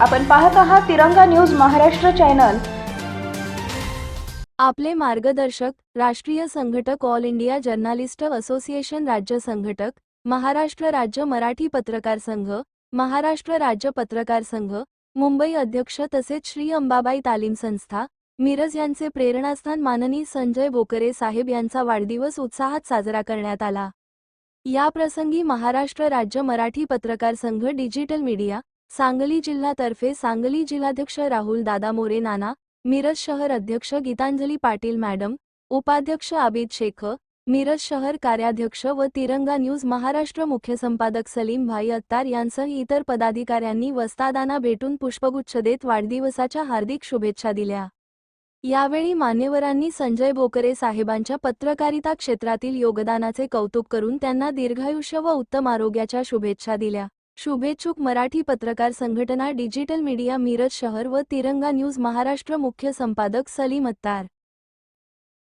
आपण पाहत आहात तिरंगा न्यूज महाराष्ट्र चॅनल. आपले मार्गदर्शक राष्ट्रीय संघटक ऑल इंडिया जर्नालिस्ट असोसिएशन राज्य संघटक महाराष्ट्र राज्य मराठी पत्रकार संघ महाराष्ट्र राज्य पत्रकार संघ मुंबई अध्यक्ष तसेच श्री अंबाबाई तालीम संस्था मिरज यांचे प्रेरणास्थान माननीय संजय बोकरे साहेब यांचा वाढदिवस उत्साहात साजरा करण्यात आला. याप्रसंगी महाराष्ट्र राज्य मराठी पत्रकार संघ डिजिटल मीडिया सांगली जिल्हातर्फे सांगली जिल्हाध्यक्ष राहुल दादा मोरे नाना मिरज शहर अध्यक्ष गीतांजली पाटील मॅडम उपाध्यक्ष आबिद शेख मिरज शहर कार्याध्यक्ष व तिरंगा न्यूज महाराष्ट्र मुख्य संपादक सलीम भाई अत्तार यांसह इतर पदाधिकाऱ्यांनी वस्तादांना भेटून पुष्पगुच्छ देत वाढदिवसाच्या हार्दिक शुभेच्छा दिल्या. यावेळी मान्यवरांनी संजय बोकरे साहेबांच्या पत्रकारिता क्षेत्रातील योगदानाचे कौतुक करून त्यांना दीर्घायुष्य व उत्तम आरोग्याच्या शुभेच्छा दिल्या. शुभेच्छुक मराठी पत्रकार संघटना डिजिटल मीडिया मिरज शहर व तिरंगा न्यूज महाराष्ट्र मुख्य संपादक सलीम अत्तार.